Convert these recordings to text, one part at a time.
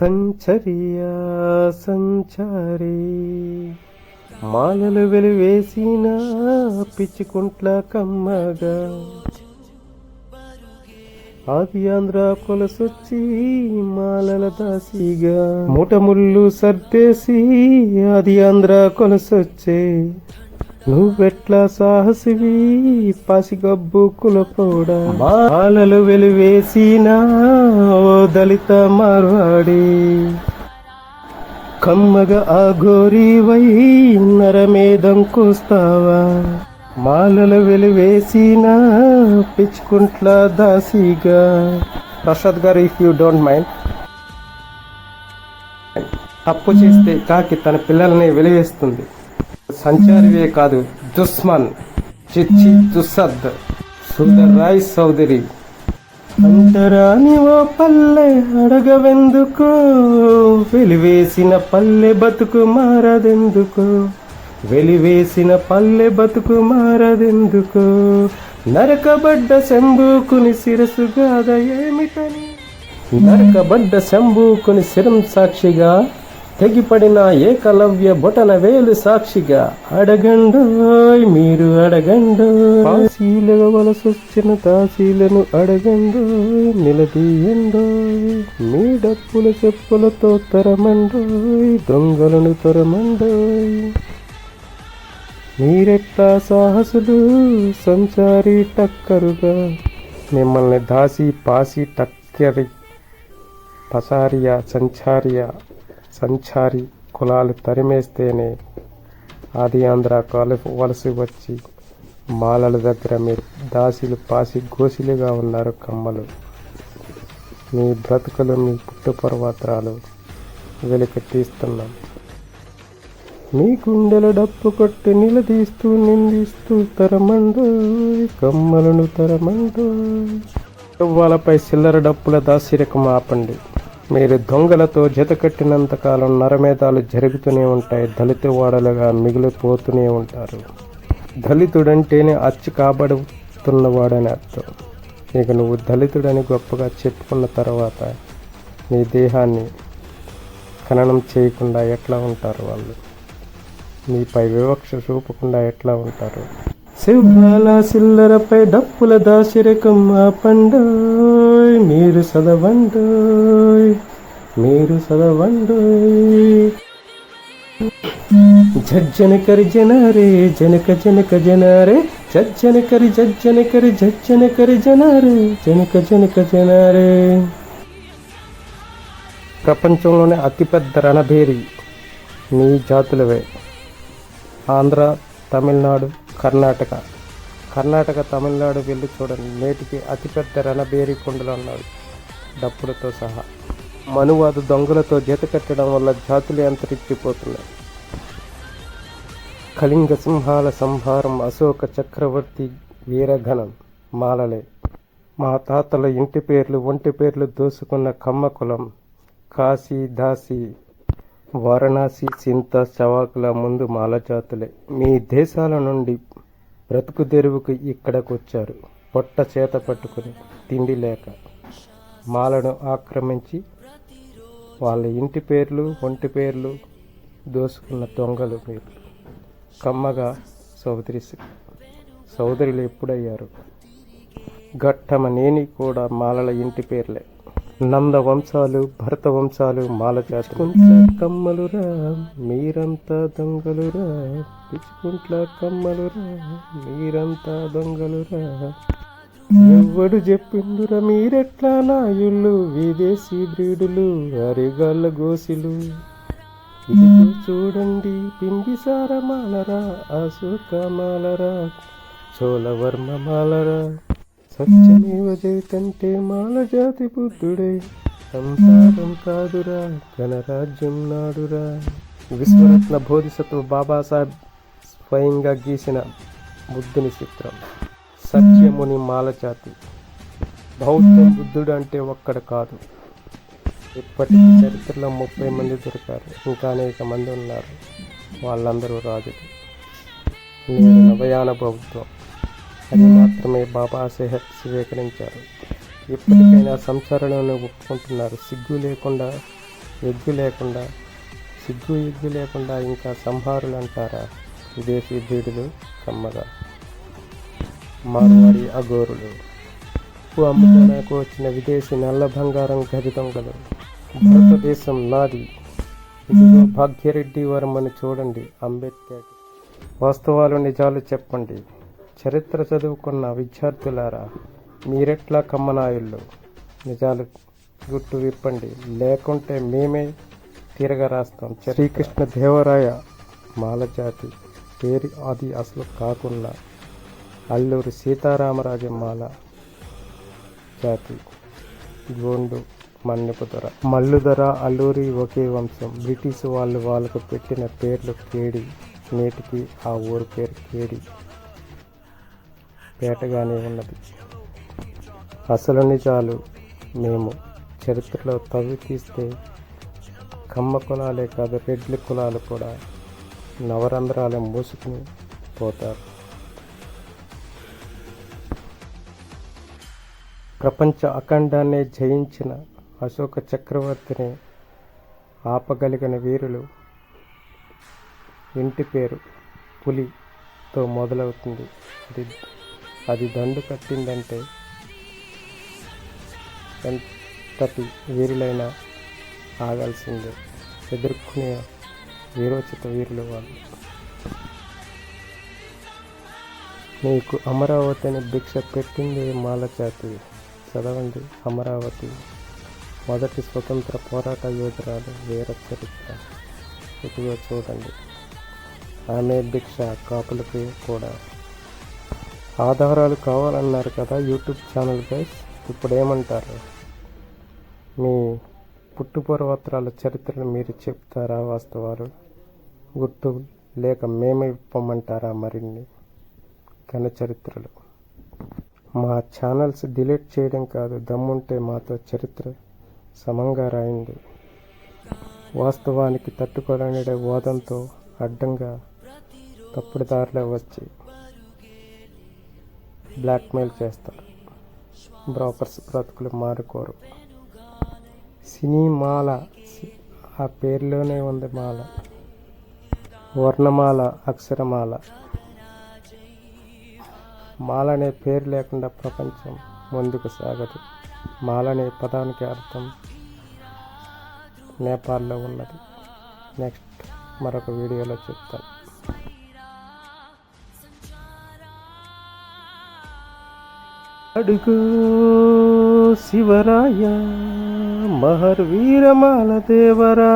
సంచరియా సంచారి. మాలలు వెలివేసిన పిచ్చుకుంట్ల కమ్మగా. ఆది ఆంధ్ర కొలసొచ్చి మాలల దాసిగా. మూటముళ్ళు సర్దేసి ఆది ఆంధ్ర కొలసొచ్చే. నువ్వెట్లా సాహసివి? పసిగబ్బు కులపోడా? మాలలు వెలివేసిన ఓ దళిత మార్వాడి. కమ్మగా ఆ గోరీవై నరమేదం కూస్తావా? మాలలు వెలివేసిన పిచ్చుకుంట్ల దాసిగా. ప్రసాద్ గారు ఇఫ్ యూ డోంట్ మైండ్ తప్పు చేస్తే కాకి తన పిల్లల్ని వెలివేస్తుంది. సంచారివే కాదు దుస్మన్ చిచ్చి దుస్సద్ సుందర్. రాయ్ చౌదరి అంటరాని ఓ పల్లె అడగవెందుకు? వెలివేసిన పల్లె బతుకు మారదెందుకు? వెలివేసిన పల్లె బతుకు మారదెందుకు? నరకబడ్డ శంభుకుని శిరసు గాథ ఏమిటని? నరకబడ్డ శంభుకుని శిరం సాక్షిగా తెగిపడిన ఏకలవ్య బొటన వేలు సాక్షిగా అడగండోయ్ మీరు అడగండు. పాసీలుగా వలసొచ్చిన తాసీలను అడగండు నిలదీయండు. మీ డప్పుల చెప్పులతో తరమండోయ్ దొంగలను తరమండోయ్ మీరెట్లా సాహసులు సంచారి టక్కరుగా. మిమ్మల్ని దాసి పాసి టక్కరి పసారియా సంచారియా సంచారి కులాలు తరిమేస్తేనే ఆది ఆంధ్ర కాలు వలసి వచ్చి మాలల దగ్గర మీరు దాసిలు పాసి గోసిలుగా ఉన్నారు కమ్మలు. మీ బ్రతుకులు మీ పుట్టు పర్వత్రాలు వెలికి తీస్తున్నాం మీ గుండెలు డప్పు కొట్టి నిలదీస్తూ నిందిస్తూ తరమండు కమ్మలను తరమండు వాళ్ళపై చిల్లర డప్పుల దాసిరకం ఆపండి. మీరు దొంగలతో జతకట్టినంతకాలం నరమేధాలు జరుగుతూనే ఉంటాయి దళిత వాడలుగా మిగిలిపోతూనే ఉంటారు. దళితుడంటేనే అచ్చు కాబడుతున్నవాడని అర్థం. ఇక నువ్వు దళితుడని గొప్పగా చెప్పుకున్న తర్వాత నీ దేహాన్ని ఖననం చేయకుండా ఎట్లా ఉంటారు వాళ్ళు? నీపై వివక్ష చూపకుండా ఎట్లా ఉంటారు? శివాల సిల్లరపై డప్పుల దాశరకం ఆపండోయ్ మీరు చదవండోయ్ మీరు చదవండోయ్ జజ్జనకరి జనారే జనక జనక జనారే. జజ్జనకరి జజ్జన కరి జనారే. జనక జనక జనారే. ప్రపంచంలోనే అతిపెద్ద రణభేరి మీ జాతులవే. ఆంధ్ర తమిళనాడు కర్ణాటక. కర్ణాటక తమిళనాడు వెళ్ళి చూడండి. నేటికి అతిపెద్ద రణబేరి కొండలు అన్నాడు డప్పులతో సహా. మనువాదు దొంగలతో జత కట్టడం వల్ల జాతులు అంతరించిపోతున్నాయి. కళింగ సింహాల సంహారం అశోక చక్రవర్తి వీరఘనం మాలలే. మా తాతల ఇంటి పేర్లు ఒంటి పేర్లు దోసుకున్న కమ్మ కులం కాశీ దాసి వారణాసి సింత చవాకుల ముందు మాల జాతులే మీ దేశాల నుండి బ్రతుకు తెరువుకు ఇక్కడకొచ్చారు. పొట్ట చేత పట్టుకుని తిండి లేక మాలను ఆక్రమించి వాళ్ళ ఇంటి పేర్లు ఒంటి పేర్లు దోసుకున్న దొంగలు మీరు కమ్మగా సోదరి సోదరులు ఎప్పుడయ్యారు? ఘట్టమనేని కూడా మాలల ఇంటి పేర్లే. నంద వంశాలు భరత వంశాలు మాల జాతుకుంట్ల కమ్మలురా మీరంతా దొంగలురా పిచ్చుకుంట్ల కమ్మలురా మీరంతా దొంగలురా. ఎవ్వడు చెప్పిండురా మీరెట్లా నాయుళ్ళు విదేశీ బ్రీడులు అరిగాళ్ళ గోసిలు. ఇదిగో చూడండి బింబిసార మాలరా అశోక మాలరా చోళవర్మ మాలరా. సత్యమేవ జయతంటే మాల జాతి బుద్ధుడే. సంసారం కాదురా గణరాజ్యం నాడురా. విశ్వరత్న బోధిసత్వ బాబాసాహెబ్ స్వయంగా గీసిన బుద్ధుని చిత్రం. సత్యముని మాలజాతి. బౌద్ధం బుద్ధుడు అంటే ఒక్కడ కాదు. ఇప్పటికీ చరిత్రలో ముప్పై మంది దొరికారు. ఇంకా అనేక మంది ఉన్నారు. వాళ్ళందరూ రాజులు. నేడు నవయాన ప్రభుత్వం అని మాత్రమే బాబా సాహెబ్ స్వీకరించారు. ఎప్పటికైనా సంసారంలోనే ఒప్పుకుంటున్నారు. సిగ్గు లేకుండా ఎగ్గు లేకుండా సిగ్గు ఎగ్గు లేకుండా ఇంకా సంహారులు అంటారా? విదేశీ బీడులు కమ్మగా. మార్వాడి అగోరులు ఉప్పు అమ్ముకోడానికి వచ్చిన విదేశీ నల్ల బంగారం గది దొంగలు. భారతదేశం నాది. ఇదిగో భాగ్యరెడ్డి వర్మని చూడండి అంబేద్కర్. వాస్తవాలు నిజాలు చెప్పండి. చరిత్ర చదువుకున్న విద్యార్థులారా మీరెట్లా కమ్మనాయుళ్ళు? నిజాలు గుట్టు విప్పండి. లేకుంటే మేమే తిరగ రాస్తాం శ్రీకృష్ణ దేవరాయ మాలజాతి పేరు అది అసలు కాకుండా అల్లూరి సీతారామరాజు మాల జాతి. గోండు మన్నెపుదొర. మల్లుదొర అల్లూరి ఒకే వంశం. బ్రిటిష్ వాళ్ళు వాళ్ళకు పెట్టిన పేర్లు కేడి. నేటికి ఆ ఊరు పేరు కేడి. పేటగానే ఉన్నది. అసలు నిజాలు మేము చరిత్రలో తవ్వి తీస్తే కమ్మ కులాలే కాదు రెడ్ల కులాలు కూడా నవరంధ్రాలు మూసుకుని పోతారు. ప్రపంచ అఖండాన్ని జయించిన అశోక చక్రవర్తిని ఆపగలిగిన వీరులు ఇంటి పేరు పులితో మొదలవుతుంది. అది అది దండు కట్టిందంటే ఎంతటి వీరులైనా ఆగాల్సిందే. ఎదుర్కొనే వీరోచిత వీరులు వాళ్ళు. నీకు అమరావతి అని భిక్ష పెట్టింది మాలచాతి చదవండి అమరావతి. మొదటి స్వతంత్ర పోరాట యోధురాలు వీర చరిత్ర. ఇదిగో చూడండి. ఆమె భిక్ష కాపులకి కూడా ఆధారాలు కావాలన్నారు కదా యూట్యూబ్ ఛానల్ గైస్. ఇప్పుడు ఏమంటారు మీ పుట్టుపూర్వత్రాల చరిత్రను మీరు చెప్తారా వాస్తవాలు? గుర్తు లేక మేమే ఇప్పమంటారా మరిన్ని ఘన చరిత్రలు? మా ఛానల్స్ డిలీట్ చేయడం కాదు దమ్ముంటే మాతో చరిత్ర సమంగా రాయండి. వాస్తవానికి తట్టుకోలేని వాదంతో అడ్డంగా తప్పుడు దారిలో వచ్చి బ్లాక్మెయిల్ చేస్తారు. బ్రోకర్స్ బ్రతుకులు మారుకోరు. సినీ మాల ఆ పేరులోనే ఉంది మాల. వర్ణమాల అక్షరమాల. మాల అనే పేరు లేకుండా ప్రపంచం ముందుకు సాగదు. మాల అనే పదానికి అర్థం నేపాల్లో ఉన్నది. నెక్స్ట్ మరొక వీడియోలో చెప్తాను. అడుగు శివరాయ మహర్ వీరమాల దేవరా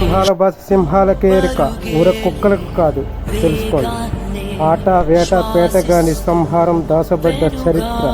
సింహాల భాష సింహాలకే ఎరుక ఊర కుక్కలకు కాదు తెలుసుకోండి. ఆట వేట పేట గాని సంహారం దాసబడ్డ చరిత్ర.